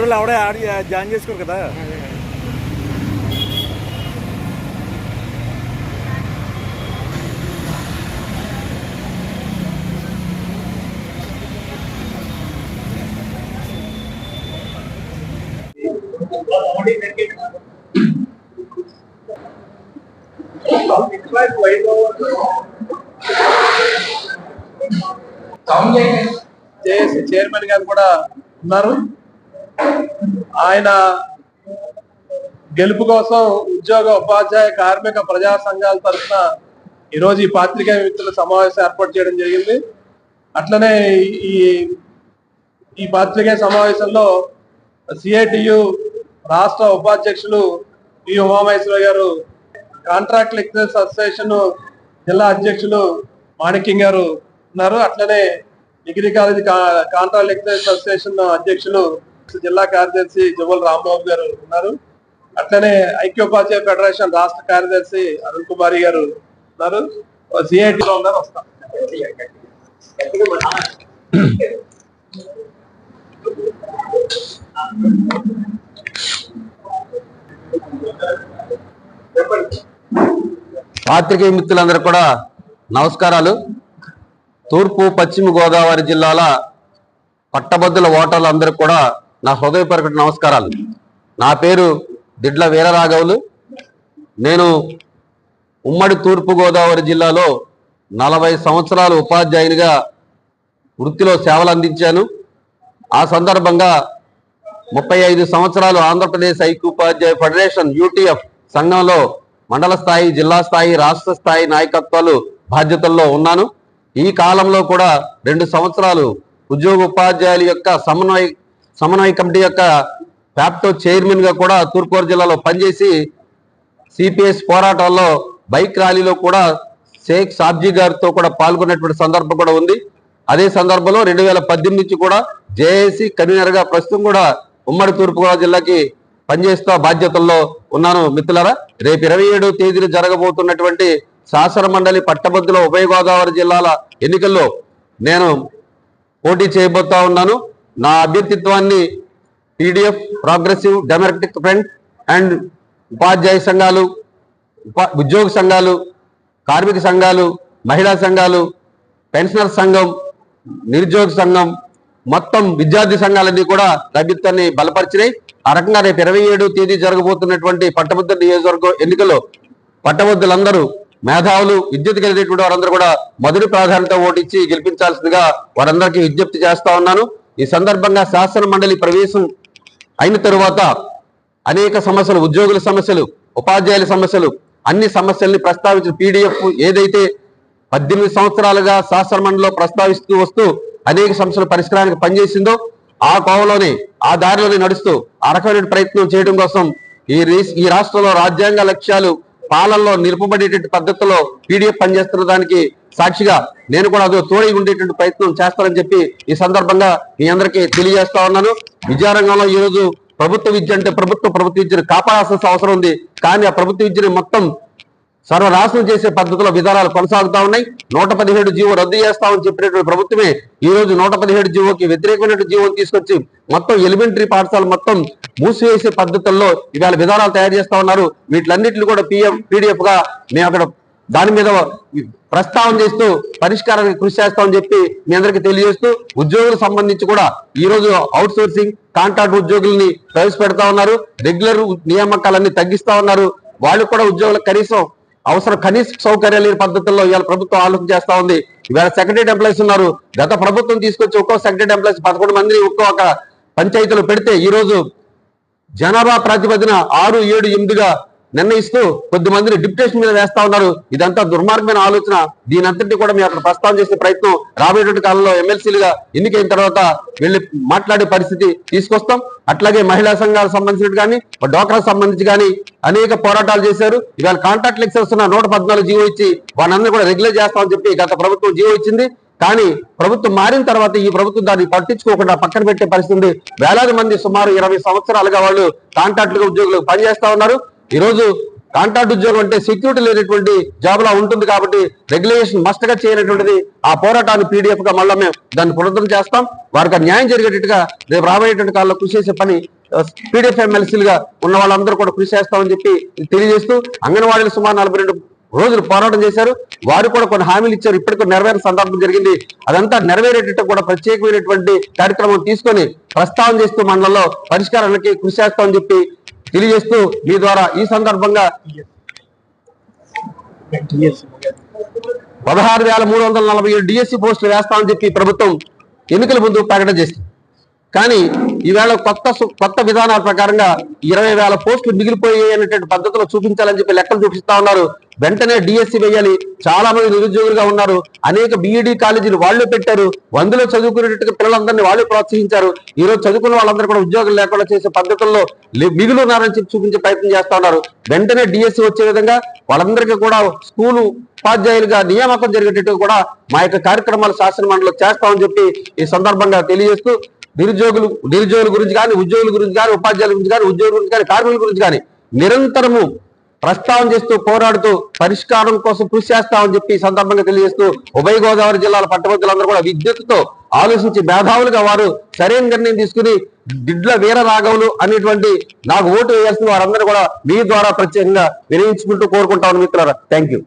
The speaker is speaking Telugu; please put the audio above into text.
పెట్రోల్ ఆవిడే ఆడి జాయిన్ చేసుకోరు కదా. చైర్మన్ గారు కూడా ఉన్నారు. ఆయన గెలుపు కోసం ఉద్యోగ ఉపాధ్యాయ కార్మిక ప్రజా సంఘాల తరఫున ఈరోజు ఈ పాత్రికేయ మిత్రుల సమావేశం ఏర్పాటు చేయడం జరిగింది. అట్లనే ఈ ఈ పాత్రికేయ సమావేశంలో సిఐటియు రాష్ట్ర ఉపాధ్యక్షులు పి. ఉమామహేశ్వర గారు కాంట్రాక్ట్ లెక్చరర్స్ అసోసియేషన్ జిల్లా అధ్యక్షులు మాణిక్యం గారు ఉన్నారు. అట్లనే డిగ్రీ కాలేజ్ కా- కాంట్రాక్ట్ లెక్చరర్స్ అసోసియేషన్ అధ్యక్షులు జిల్లా కార్యదర్శి జువల్ రాంబాబు గారు ఉన్నారు. అట్లనే ఐక్యోపాధ్యాయ ఫెడరేషన్ రాష్ట్ర కార్యదర్శి అరుణ్ కుమారి గారు ఉన్నారు. సిఐటిలో ఉన్నారు వస్తాం. పాత్రికేయ మిత్రులందరూ కూడా నమస్కారాలు. తూర్పు పశ్చిమ గోదావరి జిల్లాల పట్టభద్రుల ఓటర్లందరూ కూడా నా హృదయపూర్వక నమస్కారాలు. నా పేరు దిడ్ల వీరరాఘవులు. నేను ఉమ్మడి తూర్పుగోదావరి జిల్లాలో నలభై సంవత్సరాలు ఉపాధ్యాయునిగా వృత్తిలో సేవలు అందించాను. ఆ సందర్భంగా ముప్పై ఐదు సంవత్సరాలు ఆంధ్రప్రదేశ్ ఐక్యోపాధ్యాయ ఫెడరేషన్ యూటీఎఫ్ సంఘంలో మండల స్థాయి జిల్లా స్థాయి రాష్ట్ర స్థాయి నాయకత్వాలు బాధ్యతల్లో ఉన్నాను. ఈ కాలంలో కూడా రెండు సంవత్సరాలు ఉద్యోగ ఉపాధ్యాయుల యొక్క సమన్వయ సమన్వయ కమిటీ యొక్క ప్యాప్టో చైర్మన్గా కూడా తూర్పుగోదావరి జిల్లాలో పనిచేసి సిపిఎస్ పోరాటాల్లో బైక్ ర్యాలీలో కూడా షేక్ సాబ్జీ గారితో కూడా పాల్గొన్నటువంటి సందర్భం కూడా ఉంది. అదే సందర్భంలో రెండు వేల పద్దెనిమిది నుంచి కూడా జేఏసీ కన్వీనర్గా ప్రస్తుతం కూడా ఉమ్మడి తూర్పుగోదావరి జిల్లాకి పనిచేస్తూ బాధ్యతల్లో ఉన్నాను మిత్రులరా. రేపు ఇరవై ఏడో తేదీన జరగబోతున్నటువంటి శాసన మండలి పట్టభద్రుల ఉభయ గోదావరి జిల్లాల ఎన్నికల్లో నేను పోటీ చేయబోతా ఉన్నాను. నా అభ్యర్థిత్వాన్ని TDF progressive democratic front and ఉపాధ్యాయ సంఘాలు ఉద్యోగ సంఘాలు కార్మిక సంఘాలు మహిళా సంఘాలు పెన్షనర్ సంఘం నిరుద్యోగ సంఘం మొత్తం విద్యార్థి సంఘాలన్నీ కూడా లభ్యత్వాన్ని బలపరిచినాయి. ఆ రకంగా రేపు ఇరవై ఏడు తేదీ జరగబోతున్నటువంటి పట్టభద్రుల నియోజకవర్గం ఎన్నికలో పట్టభద్రులందరూ మేధావులు విద్యుత్ కలిగినటువంటి వారందరూ కూడా మొదటి ప్రాధాన్యత ఓటిచ్చి గెలిపించాల్సిందిగా వారందరికీ విజ్ఞప్తి చేస్తా ఉన్నాను. ఈ సందర్భంగా శాసన మండలి ప్రవేశం అయిన తరువాత అనేక సమస్యలు ఉద్యోగుల సమస్యలు ఉపాధ్యాయుల సమస్యలు అన్ని సమస్యల్ని ప్రస్తావించిన పీడిఎఫ్ ఏదైతే పద్దెనిమిది సంవత్సరాలుగా శాసన మండలిలో ప్రస్తావిస్తూ వస్తూ అనేక సమస్యల పరిష్కారానికి పనిచేసిందో ఆ కోవలోనే ఆ దారిలోనే నడుస్తూ ఆ రకమైన ప్రయత్నం చేయడం కోసం ఈ ఈ రాష్ట్రంలో రాజ్యాంగ లక్ష్యాలు పాలనలో నిలుపబడేటువంటి పద్ధతిలో పీడిఎఫ్ పనిచేస్తున్న దానికి సాక్షిగా నేను కూడా అదో తోడై ఉండేటువంటి ప్రయత్నం చేస్తానని చెప్పి ఈ సందర్భంగా మీ అందరికీ తెలియజేస్తా ఉన్నాను. విద్యారంగంలో ఈ రోజు ప్రభుత్వ విద్య అంటే ప్రభుత్వ ప్రభుత్వ విద్యను కాపాడాల్సిన అవసరం ఉంది. కానీ ఆ ప్రభుత్వ విద్యని మొత్తం సర్వనాశనం చేసే పద్ధతిలో విధానాలు కొనసాగుతా ఉన్నాయి. నూట పదిహేడు జీవో రద్దు చేస్తామని చెప్పినటువంటి ప్రభుత్వమే ఈ రోజు నూట పదిహేడు జీవోకి వ్యతిరేకమైన జీవోని తీసుకొచ్చి మొత్తం ఎలిమెంటరీ పాఠశాల మొత్తం మూసివేసే పద్ధతుల్లో ఇవాళ విధానాలు తయారు చేస్తా ఉన్నారు. వీటిలన్నింటిని కూడా పిఎం పీడిఎఫ్గా మేము అక్కడ దాని మీద ప్రస్తావన చేస్తూ పరిష్కారానికి కృషి చేస్తామని చెప్పి మీ అందరికీ తెలియజేస్తూ ఉద్యోగులకు సంబంధించి కూడా ఈ రోజు అవుట్ సోర్సింగ్ కాంట్రాక్ట్ ఉద్యోగుల్ని ప్రవేశపెడతా ఉన్నారు. రెగ్యులర్ నియామకాలన్నీ తగ్గిస్తా ఉన్నారు. వాళ్ళు కూడా ఉద్యోగులకు కనీసం అవసరం కనీస సౌకర్యాలు లేని పద్ధతుల్లో ఇవాళ ప్రభుత్వం ఆలోచన చేస్తా ఉంది. ఇవాళ సెక్రటరీ ఎంప్లాయీస్ ఉన్నారు. గత ప్రభుత్వం తీసుకొచ్చి ఒక్కో సెక్రటరీ ఎంప్లాయీస్ పదకొండు మందిని ఒక్కొక్క పంచాయతీలో పెడితే ఈ రోజు జనాభా ప్రాతిపదిన ఆరు ఏడు ఎనిమిదిగా నిర్ణయిస్తూ కొద్ది మందిని డిప్యుటేషన్ మీద వేస్తా ఉన్నారు. ఇదంతా దుర్మార్గమైన ఆలోచన. దీనంతటి కూడా మేము అక్కడ ప్రస్తావన చేసే ప్రయత్నం రాబోయేటువంటి కాలంలో ఎమ్మెల్సీలుగా ఎన్నికైన తర్వాత వెళ్ళి మాట్లాడే పరిస్థితి తీసుకొస్తాం. అట్లాగే మహిళా సంఘాలకు సంబంధించినట్టు కానీ డోక్రా సంబంధించి కానీ అనేక పోరాటాలు చేశారు. ఇవాళ కాంట్రాక్ట్ లెక్చర్స్ ఉన్న నూట పద్నాలుగు జీవో ఇచ్చి వాళ్ళందరూ కూడా రెగ్యులర్ చేస్తామని చెప్పి గత ప్రభుత్వం జీవో ఇచ్చింది. కానీ ప్రభుత్వం మారిన తర్వాత ఈ ప్రభుత్వం దాన్ని పట్టించుకోకుండా పక్కన పెట్టే పరిస్థితి వేలాది మంది సుమారు ఇరవై సంవత్సరాలుగా వాళ్ళు కాంట్రాక్టులుగా ఉద్యోగులు పనిచేస్తా ఉన్నారు. ఈరోజు కాంట్రాక్ట్ ఉద్యోగం అంటే సెక్యూరిటీ లేనటువంటి జాబ్ లా ఉంటుంది కాబట్టి రెగ్యులేషన్ మస్ట్గా చేయనటువంటిది ఆ పోరాటాన్ని పీడిఎఫ్గా మళ్ళీ మేము దాన్ని పునరుద్ధరణ చేస్తాం. వారికి ఆ న్యాయం జరిగేటట్టుగా రేపు రాబోయేటువంటి కాలంలో కృషి చేసే పని పీడిఎఫ్ ఎమ్మెల్సీలుగా ఉన్న వాళ్ళందరూ కూడా కృషి చేస్తామని చెప్పి తెలియజేస్తూ అంగన్వాడీలు సుమారు నలభై రెండు రోజులు పోరాటం చేశారు. వారు కూడా కొన్ని హామీలు ఇచ్చారు. ఇప్పటికీ నెరవేరిన సందర్భం జరిగింది. అదంతా నెరవేరేటట్టు కూడా ప్రత్యేకమైనటువంటి కార్యక్రమం తీసుకొని ప్రస్తావన చేస్తూ మండలంలో పరిష్కారానికి కృషి చేస్తామని చెప్పి తెలియజేస్తూ మీ ద్వారా ఈ సందర్భంగా పదహారు వేల మూడు వందల నలభై ఏడు డిఎస్సి పోస్టులు వేస్తామని చెప్పి ప్రభుత్వం ఎన్నికల ముందు ప్రకటన చేసింది. కానీ ఈవేళ కొత్త కొత్త విధానాల ప్రకారంగా ఇరవై వేల పోస్టులు మిగిలిపోయాయి అనేటువంటి పద్ధతిలో చూపించాలని చెప్పి లెక్కలు చూపిస్తా ఉన్నారు. వెంటనే డిఎస్సి వేయాలి. చాలా మంది నిరుద్యోగులుగా ఉన్నారు. అనేక బిఈడి కాలేజీలు వాళ్ళు పెట్టారు. వందలో చదువుకునేటట్టుగా పిల్లలందరినీ వాళ్ళు ప్రోత్సహించారు. ఈ రోజు చదువుకున్న వాళ్ళందరూ కూడా ఉద్యోగం లేకుండా చేసే పద్ధతుల్లో మిగులున్నారని మిగులు చెప్పి చూపించే ప్రయత్నం చేస్తా ఉన్నారు. వెంటనే డిఎస్సి వచ్చే విధంగా వాళ్ళందరికీ కూడా స్కూలు ఉపాధ్యాయులుగా నియామకం జరిగేటట్టు కూడా మా యొక్క కార్యక్రమాలు శాసన మండలిలో చేస్తామని చెప్పి ఈ సందర్భంగా తెలియజేస్తూ నిరుద్యోగులు నిరుద్యోగుల గురించి కానీ ఉద్యోగుల గురించి కానీ ఉపాధ్యాయుల గురించి కానీ ఉద్యోగుల గురించి కానీ కార్మికుల గురించి కానీ నిరంతరము ప్రస్తావన చేస్తూ పోరాడుతూ పరిష్కారం కోసం కృషి చేస్తామని చెప్పి సందర్భంగా తెలియజేస్తూ ఉభయ గోదావరి జిల్లాల పట్టభద్రులందరూ కూడా విద్యుత్తుతో ఆలోచించి మేధావులుగా వారు సరైన నిర్ణయం తీసుకుని దిడ్ల వీర రాఘవులు అనేటువంటి నాకు ఓటు వేయాల్సిన వారందరూ కూడా మీ ద్వారా ప్రత్యేకంగా వినియోగించుకుంటూ కోరుకుంటామని మిత్రులారా. Thank you